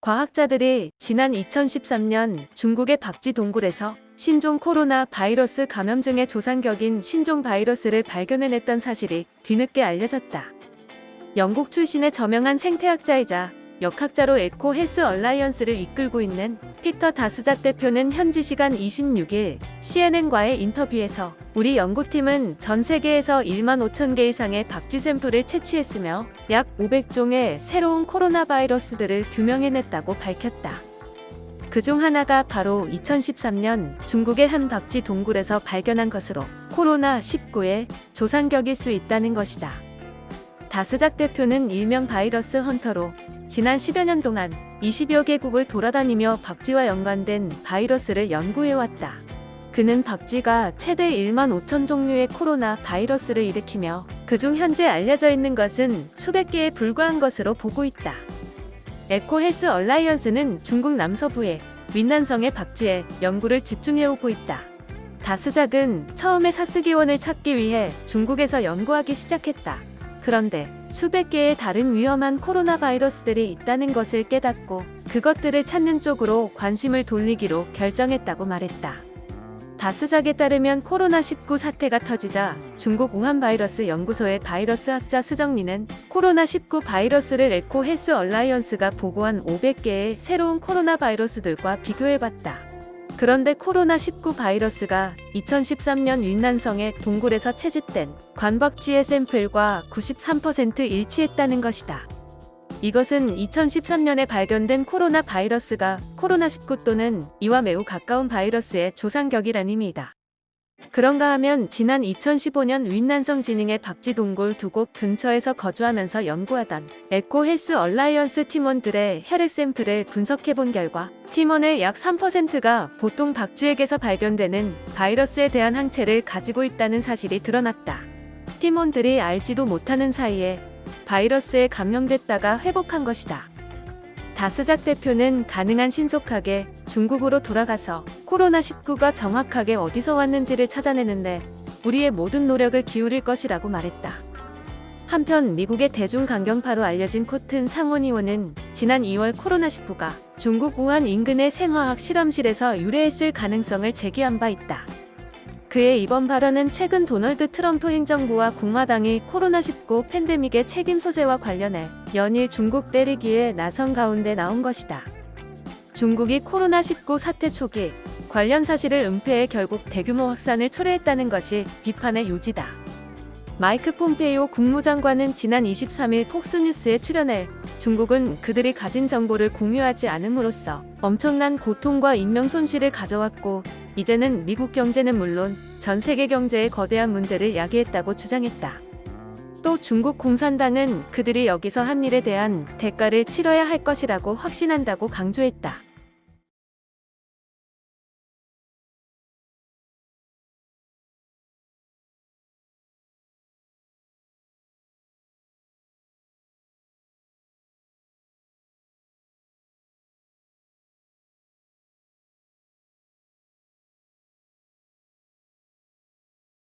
과학자들이 지난 2013년 중국의 박쥐 동굴에서 신종 코로나 바이러스 감염증의 조상격인 신종 바이러스를 발견해냈던 사실이 뒤늦게 알려졌다. 영국 출신의 저명한 생태학자이자 역학자로 에코 헬스 얼라이언스를 이끌고 있는 피터 다스작 대표는 현지 시간 26일 CNN과의 인터뷰에서 우리 연구팀은 전 세계에서 1만 5천 개 이상의 박쥐 샘플을 채취했으며 약 500종의 새로운 코로나 바이러스들을 규명해냈다고 밝혔다. 그중 하나가 바로 2013년 중국의 한 박쥐 동굴에서 발견한 것으로 코로나19의 조상격일 수 있다는 것이다. 다스작 대표는 일명 바이러스 헌터로 지난 10여 년 동안 20여 개국을 돌아다니며 박쥐와 연관된 바이러스를 연구해왔다. 그는 박쥐가 최대 1만 5천 종류의 코로나 바이러스를 일으키며 그중 현재 알려져 있는 것은 수백 개에 불과한 것으로 보고 있다. 에코 헬스 얼라이언스는 중국 남서부의 윈난성의 박쥐에 연구를 집중해오고 있다. 다스작은 처음에 사스기원을 찾기 위해 중국에서 연구하기 시작했다. 그런데 수백 개의 다른 위험한 코로나 바이러스들이 있다는 것을 깨닫고 그것들을 찾는 쪽으로 관심을 돌리기로 결정했다고 말했다. 다스작에 따르면 코로나19 사태가 터지자 중국 우한 바이러스 연구소의 바이러스 학자 수정리는 코로나19 바이러스를 에코 헬스 얼라이언스가 보고한 500개의 새로운 코로나 바이러스들과 비교해봤다. 그런데 코로나19 바이러스가 2013년 윈난성의 동굴에서 채집된 관박쥐의 샘플과 93% 일치했다는 것이다. 이것은 2013년에 발견된 코로나 바이러스가 코로나19 또는 이와 매우 가까운 바이러스의 조상격이란 의미이다. 그런가 하면 지난 2015년 윈난성 지능의 박쥐 동굴 두 곳 근처에서 거주하면서 연구하던 에코 헬스 얼라이언스 팀원들의 혈액 샘플을 분석해 본 결과 팀원의 약 3%가 보통 박쥐에게서 발견되는 바이러스에 대한 항체를 가지고 있다는 사실이 드러났다. 팀원들이 알지도 못하는 사이에 바이러스에 감염됐다가 회복한 것이다. 다스작 대표는 가능한 신속하게 중국으로 돌아가서 코로나19가 정확하게 어디서 왔는지를 찾아내는데 우리의 모든 노력을 기울일 것이라고 말했다. 한편 미국의 대중강경파로 알려진 코튼 상원의원은 지난 2월 코로나19가 중국 우한 인근의 생화학 실험실에서 유래했을 가능성을 제기한 바 있다. 그의 이번 발언은 최근 도널드 트럼프 행정부와 공화당이 코로나19 팬데믹의 책임 소재와 관련해 연일 중국 때리기에 나선 가운데 나온 것이다. 중국이 코로나19 사태 초기 관련 사실을 은폐해 결국 대규모 확산을 초래했다는 것이 비판의 요지다. 마이크 폼페이오 국무장관은 지난 23일 폭스뉴스에 출연해 중국은 그들이 가진 정보를 공유하지 않음으로써 엄청난 고통과 인명 손실을 가져왔고 이제는 미국 경제는 물론 전 세계 경제의 거대한 문제를 야기했다고 주장했다. 또 중국 공산당은 그들이 여기서 한 일에 대한 대가를 치러야 할 것이라고 확신한다고 강조했다.